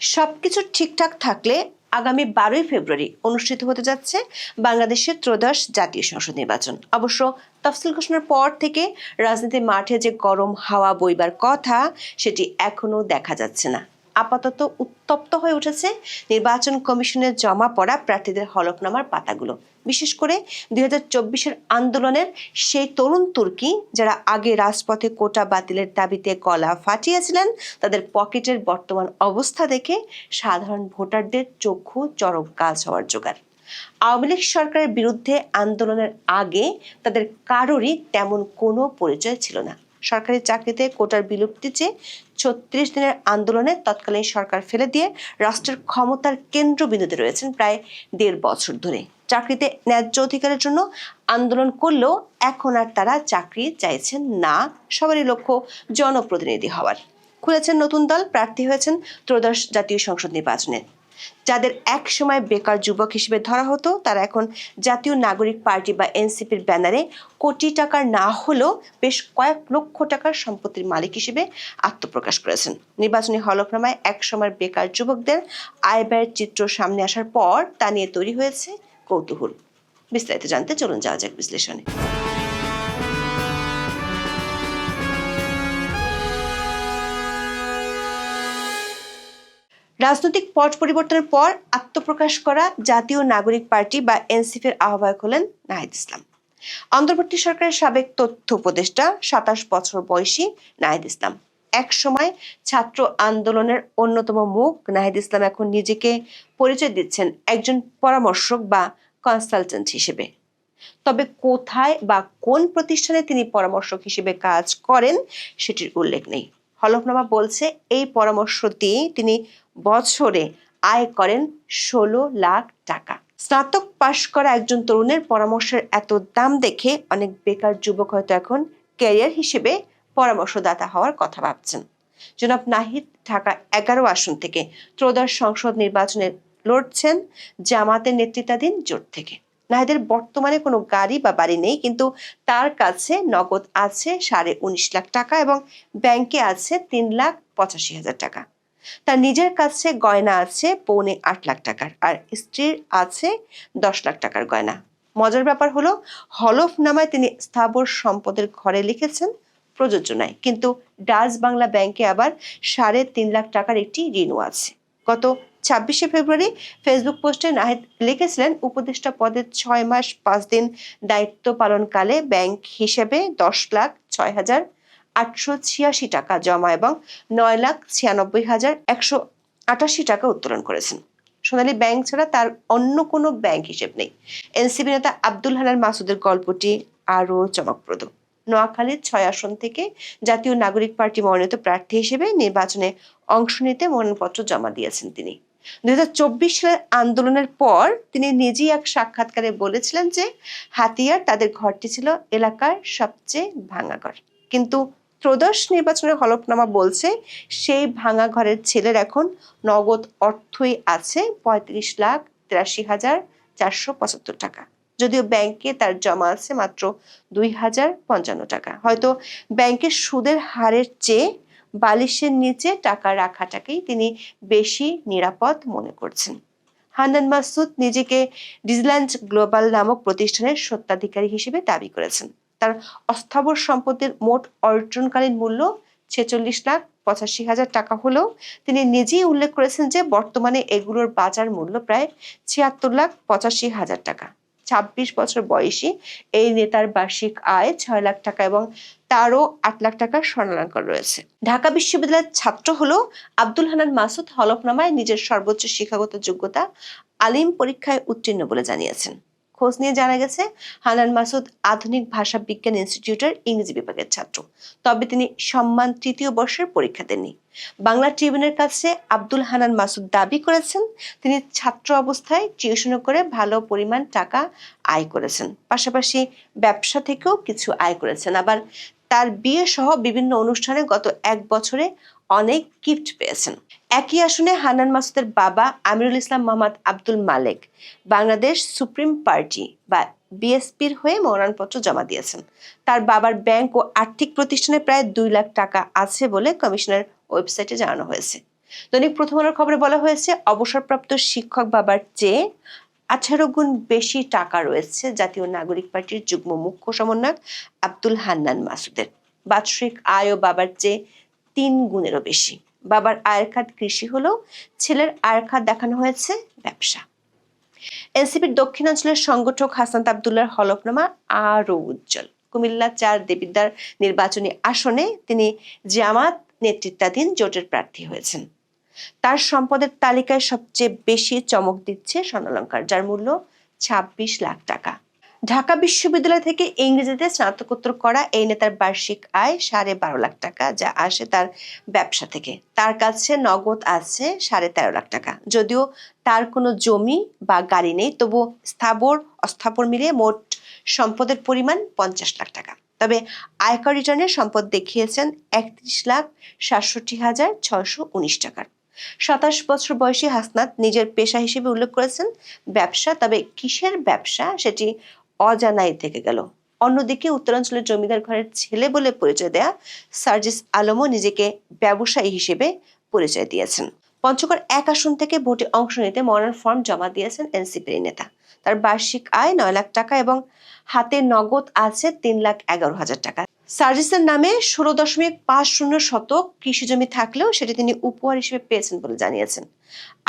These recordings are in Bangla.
সবকিছু ঠিকঠাক থাকলে আগামী বারোই ফেব্রুয়ারি অনুষ্ঠিত হতে যাচ্ছে বাংলাদেশের ত্রয়োদশ জাতীয় সংসদ নির্বাচন। অবশ্য তফসিল ঘোষণার পর থেকে রাজনীতির মাঠে যে গরম হাওয়া বইবার কথা, সেটি এখনও দেখা যাচ্ছে না। আপাতত উত্তপ্ত হয়ে উঠেছে নির্বাচন কমিশনের জমা পড়া প্রার্থীদের হলফনামার পাতাগুলো। বিশেষ করে দুই হাজার আন্দোলনের সেই তরুণ তুর্কি যারা আগে রাজপথে কোটা বাতিলের দাবিতে গলা ফাটিয়েছিলেন, তাদের পকেটের বর্তমান অবস্থা দেখে সাধারণ ভোটারদের চক্ষু চরম কাজ হওয়ার জোগাড়। আওয়ামী লীগ সরকারের বিরুদ্ধে আন্দোলনের আগে তাদের কারোরই তেমন কোনো পরিচয় ছিল না। সরকারি চাকরিতে কোটার বিলুপ্তি চেয়ে ছত্রিশ দিনের আন্দোলনে তৎকালীন সরকার ফেলে দিয়ে রাষ্ট্রের ক্ষমতার কেন্দ্রবিন্দুতে রয়েছেন প্রায় দেড় বছর ধরে। চাকরিতে ন্যায্য অধিকারের জন্য আন্দোলন করলেও এখন আর তারা চাকরি চাইছেন না, সবারই লক্ষ্য জনপ্রতিনিধি হওয়ার। খুলেছেন নতুন দল, প্রার্থী হয়েছেন ত্রয়োদশ জাতীয় সংসদ নির্বাচনে। যাদের এক সময় বেকার যুবক হিসেবে ধরা হতো, তারা এখন জাতীয় নাগরিক পার্টি বা এনসিপির ব্যানারে কোটি টাকার না হলেও বেশ কয়েক লক্ষ টাকার সম্পত্তির মালিক হিসেবে আত্মপ্রকাশ করেছেন। নির্বাচনী হলফনামায় এক সময় বেকার যুবকদের আয় ব্যয়ের চিত্র সামনে আসার পর তা নিয়ে তৈরি হয়েছে কৌতূহল। বিস্তারিত জানতে চলুন যাওয়া যাক বিশ্লেষণে। রাজনৈতিক পট পরিবর্তনের পর আত্মপ্রকাশ করা জাতীয় নাগরিক পার্টি বা এনসিপির আহ্বায়ক হলেন নাহিদ ইসলাম। অন্তর্বর্তী সরকারের সাবেক তথ্য উপদেষ্টা সাতাশ বছর বয়সী নাহিদ ইসলাম। এক সময় ছাত্র আন্দোলনের অন্যতম মুখ নাহিদ ইসলাম এখন নিজেকে পরিচয় দিচ্ছেন একজন পরামর্শক বা কনসালটেন্ট হিসেবে। তবে কোথায় বা কোন প্রতিষ্ঠানে তিনি পরামর্শক হিসেবে কাজ করেন সেটির উল্লেখ নেই। হলফনামা বলছে, এই পরামর্শ দিয়ে তিনি বছরে আয় করেন ষোলো লাখ টাকা। স্নাতক পাশ করা একজন তরুণের পরামর্শের এত দাম দেখে অনেক বেকার যুবক হয়তো এখন ক্যারিয়ার হিসেবে পরামর্শদাতা হওয়ার কথা ভাবছেন। জনাব নাহিদ, ঢাকা এগারো আসন থেকে ত্রয়োদশ সংসদ নির্বাচনে লড়ছেন জামাতের নেতৃত্বাধীন জোট থেকে। নাহিদের বর্তমানে কোনো গাড়ি বা বাড়ি নেই, কিন্তু তার কাছে নগদ আছে সাড়ে উনিশ লাখ টাকা এবং ব্যাংকে আছে তিন লাখ পঁচাশি হাজার টাকা। তার নিজের কাছে গয়না আছে পৌনে আট লাখ টাকার, আর স্ত্রীর আছে দশ লাখ টাকার গয়না। মজার ব্যাপার হলো হলফনামায় তিনি স্থাবর সম্পদের ঘরে লিখেছেন প্রযোজনায় কিন্তু ডাচ বাংলা ব্যাংকে আবার সাড়ে তিন লাখ টাকার একটি ঋণও আছে। গত ছাব্বিশে ফেব্রুয়ারি ফেসবুক পোস্টে নাহিদ লিখেছিলেন, উপদেষ্টা পদে ছয় মাস পাঁচ দিন দায়িত্ব পালনকালে ব্যাংক হিসেবে দশ লাখ ছয় হাজার আটশো ছিয়াশি টাকা জমা এবং নয় লাখ ছিয়ানব্বই হাজার একশো আটাশি টাকা উত্তোলন করেছেন। সোনালী ব্যাংক ছাড়া তার অন্য কোনো ব্যাংক হিসেব নেই। এনসিবি নেতা আব্দুল হানান মাসুদের গল্পটি আরও চমকপ্রদ। নোয়াখালীর ছয় আসন থেকে জাতীয় নাগরিক পার্টি মনোনীত প্রার্থী হিসেবে নির্বাচনে অংশ নিতে মনোনয়নপত্র জমা দিয়েছেন তিনি। দুই সালের আন্দোলনের পর তিনি নিজেই এক সাক্ষাৎকারে বলেছিলেন যে হাতিয়ার তাদের ঘরটি ছিল এলাকার সবচেয়ে ভাঙা ঘর। কিন্তু ত্রয়োদশ নির্বাচনের হলফনামা বলছে সেই ভাঙা ঘরের ছেলের এখন নগদ অর্থই আছে পঁয়ত্রিশ লাখ তিরাশি হাজার চারশো পঁচাত্তর টাকা। যদিও ব্যাংকে তার জমা আছে মাত্র দুই হাজার পঞ্চান্ন টাকা। হয়তো ব্যাংকের সুদের হারের চেয়ে বালিশের নিচে টাকা রাখাটাকেই তিনি বেশি নিরাপদ মনে করছেন। হান্নান মাসুদ নিজেকে ডিজল্যান্ড গ্লোবাল নামক প্রতিষ্ঠানের সত্ত্বাধিকারী হিসেবে দাবি করেছেন। তার অস্থাবর সম্পত্তির মোট অর্জনকালীন মূল্য ছেচল্লিশ লাখ পঁচাশি হাজার টাকা হলেও তিনি নিজেই উল্লেখ করেছেন যে বর্তমানে এগুলোর বাজার মূল্য প্রায় ছিয়াত্তর লাখ পঁচাশি হাজার টাকা। ছাব্বিশ বছর বয়সী এই নেতার বার্ষিক আয় ছয় লাখ টাকা এবং তারও আট লাখ টাকার স্বর্ণালঙ্কার রয়েছে। ঢাকা বিশ্ববিদ্যালয়ের ছাত্র হলেও আব্দুল হানান মাসুদ হলফনামায় নিজের সর্বোচ্চ শিক্ষাগত যোগ্যতা আলিম পরীক্ষায় উত্তীর্ণ বলে জানিয়েছেন। খোঁজ নিয়ে জানা গেছে, হানান মাসুদ আধুনিক ভাষা বিজ্ঞান ইনস্টিটিউটের ইংরেজি বিভাগের ছাত্র। তবে তিনি সম্মান তৃতীয় বর্ষের পরীক্ষা দেননি। বাংলা ট্রিবিউনের কাছে আব্দুল হানান মাসুদ দাবি করেছেন, তিনি ছাত্র অবস্থায় টিউশন করে ভালো পরিমাণ টাকা আয় করেছেন। পাশাপাশি ব্যবসা থেকেও কিছু আয় করেছেন। আবার তার বিয়ে সহ বিভিন্ন অনুষ্ঠানে গত এক বছরে অনেক গিফট পেয়েছেন। একই আসনে হানান মাসুদের বাবা আমিরুল ইসলাম মোহাম্মদ আব্দুল মালেক বাংলাদেশ সুপ্রিম পার্টি বা বিএসপির হয়ে মনোনয়নপত্র জমা দিয়েছেন। তার বাবার ব্যাংক ও আর্থিক প্রতিষ্ঠানে প্রায় দুই লাখ টাকা আছে বলে কমিশনের ওয়েবসাইটে জানানো হয়েছে। দৈনিক প্রথম আলোর খবরে বলা হয়েছে, অবসরপ্রাপ্ত শিক্ষক বাবার চেয়ে আঠারো গুণ বেশি টাকা রয়েছে জাতীয় নাগরিক পার্টির যুগ্ম মুখ্য সমন্বয়ক আব্দুল হান্নান মাসুদের। বাৎসরিক আয়ও বাবার চেয়ে তিন গুণেরও বেশি। বাবার আয়ের খাত কৃষি হলেও ছেলের আয়ের খাত দেখানো হয়েছে ব্যবসা। এনসিপির দক্ষিণাঞ্চলের সংগঠক হাসান আবদুল্লার হলফনামা আরও উজ্জ্বল। কুমিল্লা চার দেবিদ্বার নির্বাচনী আসনে তিনি জামাত নেতৃত্বাধীন জোটের প্রার্থী হয়েছেন। তার সম্পদের তালিকায় সবচেয়ে বেশি চমক দিচ্ছে স্বর্ণালঙ্কার, যার মূল্য ছাব্বিশ লাখ টাকা। ঢাকা বিশ্ববিদ্যালয় থেকে ইংরেজিতে স্নাতকোত্তর করা এই নেতার বার্ষিক আয় সাড়ে বারো লাখ টাকা, যা আসে তার ব্যবসা থেকে। তার কাছে নগদ আছে সাড়ে তেরো লাখ টাকা। যদিও তার কোনো জমি বা গাড়ি নেই তবু স্থাবর অস্থাবর মিলিয়ে মোট সম্পদের পরিমাণ পঞ্চাশ লাখ টাকা। তবে আয়কর রিটার্নে সম্পদ দেখিয়েছেন একত্রিশ লাখ সাতষট্টি হাজার ছয়শো উনিশ টাকার। সাতাশ বছর বয়সী হাসনাত নিজের পেশা হিসেবে উল্লেখ করেছেন, ব্যবসা, তবে কিসের ব্যবসা সেটি অজানাই থেকে গেল। অন্যদিকে উত্তরাঞ্চলের জমিদার ঘরের ছেলে বলে পরিচয় দেয়া সার্জিস আলমও নিজেকে ব্যবসায়ী হিসেবে পরিচয় দিয়েছেন। পঞ্চগড় এক আসন থেকে ভোটে অংশ নিতে মনোনয়ন ফর্ম জমা দিয়েছেন এনসিপির নেতা। তার বার্ষিক আয় নয় লাখ টাকা এবং হাতে নগদ আছে তিন লাখ এগারো হাজার টাকা। সার্জিসের নামে ষোলো দশমিক পাঁচ শূন্য শতক কৃষি জমি থাকলেও সেটি তিনি উপহার হিসেবে পেয়েছেন বলে জানিয়েছেন।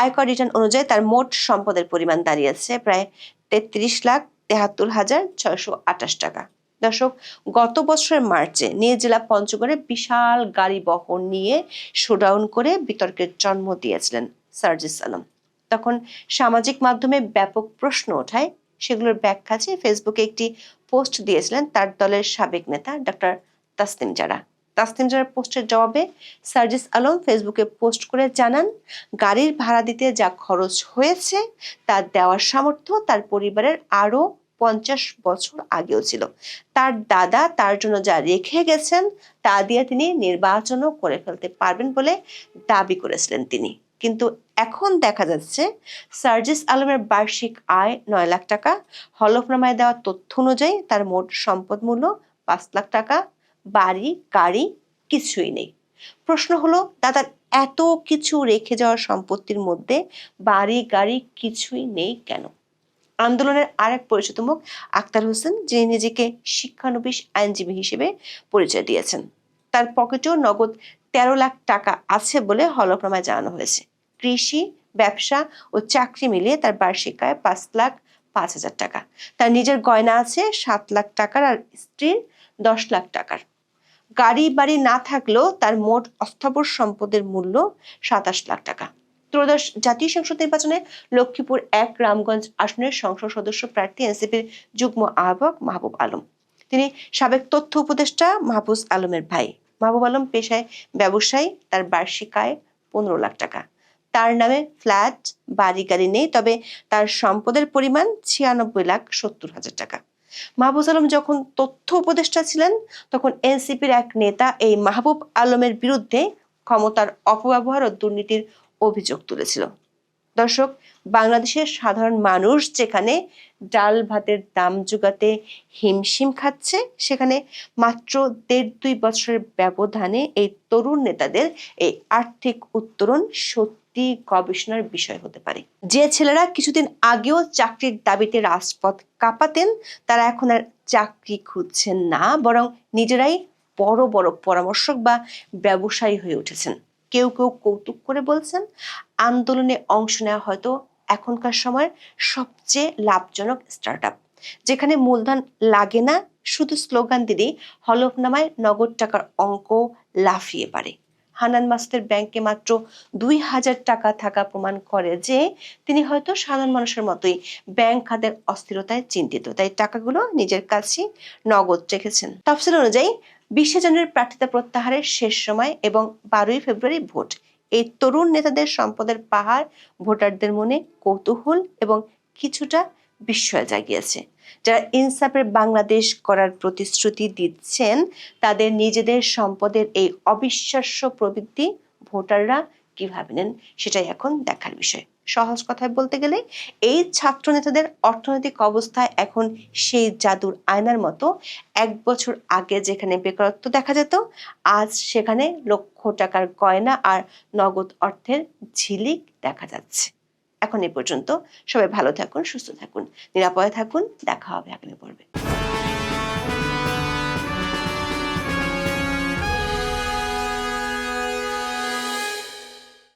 আয়কর রিটার্ন অনুযায়ী তার মোট সম্পদের পরিমাণ দাঁড়িয়েছে প্রায় তেত্রিশ লাখ তেহাত্তর হাজার ছয়শো আঠাশ টাকা। দর্শক, গত বছরের মার্চে নিয়ে জেলা পঞ্চগড়ে বিশাল গাড়ি বহন নিয়ে শোডাউন করে বিতর্কের জন্ম দিয়েছিলেন সার্জিস আলম। তখন সামাজিক মাধ্যমে ব্যাপক প্রশ্ন ওঠায়। সেগুলোর ব্যাখ্যা চেয়ে ফেসবুকে একটি পোস্ট দিয়েছিলেন, তার দলের সাবেক নেতা ডক্টর তাসনিম জারা। তাসনিম জারার পোস্টের জবাবে সার্জিস আলম ফেসবুকে পোস্ট করে জানান, গাড়ির ভাড়া দিতে যা খরচ হয়েছে, তা দেওয়ার সামর্থ্য তার পরিবারের আরও পঞ্চাশ বছর আগেও ছিল। তার দাদা তার জন্য যা রেখে গেছেন, তা দিয়ে তিনি নির্বাচনও করে ফেলতে পারবেন বলে দাবি করেছিলেন তিনি। কিন্তু এখন দেখা যাচ্ছে সার্জিস আলমের বার্ষিক আয় নয় লাখ টাকা, হলফনামায় দেওয়া তথ্য অনুযায়ী তার মোট সম্পদ মূল্য পাঁচ লাখ টাকা, বাড়ি, গাড়ি কিছুই নেই। প্রশ্ন হলো, দাদার এত কিছু রেখে যাওয়া সম্পত্তির মধ্যে বাড়ি, গাড়ি কিছুই নেই কেন? আন্দোলনের আরেক পরিচিত মুখ আক্তার হোসেন, যিনি নিজেকে শিক্ষানবিশ আইনজীবী হিসেবে পরিচয় দিয়েছেন। তার পকেটেও নগদ তেরো লাখ টাকা আছে বলে হলফনামায় জানানো হয়েছে। কৃষি, ব্যবসা ও চাকরি মিলিয়ে তার বার্ষিক আয় পাঁচ লাখ পাঁচ হাজার টাকা। তার নিজের গয়না আছে সাত লাখ টাকার আর স্ত্রীর দশ লাখ টাকার। গাড়ি বাড়ি না থাকলেও তার মোট অস্থাবর সম্পদের মূল্য সাতাশ লাখ টাকা। ত্রয়োদশ জাতীয় সংসদ নির্বাচনে লক্ষ্মীপুর এক, রামগঞ্জ আসনের সংসদ সদস্য প্রার্থী এনসিপির যুগ্ম আহ্বায়ক মাহবুব আলম। তিনি সাবেক তথ্য উপদেষ্টা মাহবুজ আলমের ভাই। মাহবুব আলম পেশায় ব্যবসায়ী, তার বার্ষিক আয় পনেরো লাখ টাকা। তার নামে ফ্ল্যাট, বাড়ি গাড়ি নেই, তবে তার সম্পদের পরিমাণ ছিয়ানব্বই লাখ সত্তর হাজার টাকা। মাহবুজ আলম যখন তথ্য উপদেষ্টা ছিলেন, তখন এনসিপির এক নেতা এই মাহবুব আলমের বিরুদ্ধে ক্ষমতার অপব্যবহার ও দুর্নীতির অভিযোগ তুলেছিল। দর্শক, বাংলাদেশের সাধারণ মানুষ যেখানে ডাল ভাতের দাম জোগাতে হিমশিম খাচ্ছে, সেখানে মাত্র দেড় দুই বছরের ব্যবধানে এই তরুণ নেতাদের এই আর্থিক উত্তরণ সত্যি গবেষণার বিষয় হতে পারে। যে ছেলেরা কিছুদিন আগেও চাকরির দাবিতে রাজপথ কাঁপাতেন, তারা এখন আর চাকরি খুঁজছেন না, বরং নিজেরাই বড় বড় পরামর্শক বা ব্যবসায়ী হয়ে উঠেছেন। কেউ কেউ কৌতুক করে বলছেন, আন্দোলনে অংশ নেওয়া হয়তো এখনকার সময়ের সবচেয়ে লাভজনক স্টার্ট যেখানে মূলধন লাগে না, শুধু স্লোগান দিলেই হলফনামায় নগদ টাকার অঙ্ক লাফিয়ে পারে। হানান মাসুদের ব্যাংকে মাত্র দুই হাজার টাকা থাকা প্রমাণ করে যে তিনি হয়তো সাধারণ মানুষের মতোই ব্যাংক খাতের অস্থিরতায় চিন্তিত। তাই টাকাগুলো নিজের কাছে নগদ রেখেছেন। তফসিল অনুযায়ী, বিশে জানুয়ারির প্রার্থিতা প্রত্যাহারের শেষ সময় এবং বারোই ফেব্রুয়ারি ভোট। এই তরুণ নেতাদের সম্পদের পাহাড় ভোটারদের মনে কৌতূহল এবং কিছুটা বিস্ময় জাগিয়েছে। যারা ইনসাফের বাংলাদেশ করার প্রতিশ্রুতি দিচ্ছেন, তাদের নিজেদের সম্পদের এই অবিশ্বাস্য প্রবৃত্তি ভোটাররা কীভাবে নেন সেটাই এখন দেখার বিষয়। সহজ কথায় বলতে গেলে, এই ছাত্র নেতাদের অর্থনৈতিক অবস্থায় এখন সেই জাদুর আয়নার মতো। এক বছর আগে যেখানে বেকারত্ব দেখা যেত, আজ সেখানে লক্ষ টাকার গয়না আর নগদ অর্থের ঝিলিক দেখা যাচ্ছে। এখন এ পর্যন্ত। সবাই ভালো থাকুন সুস্থ থাকুন নিরাপদে থাকুন। দেখা হবে আগামী পর্বে।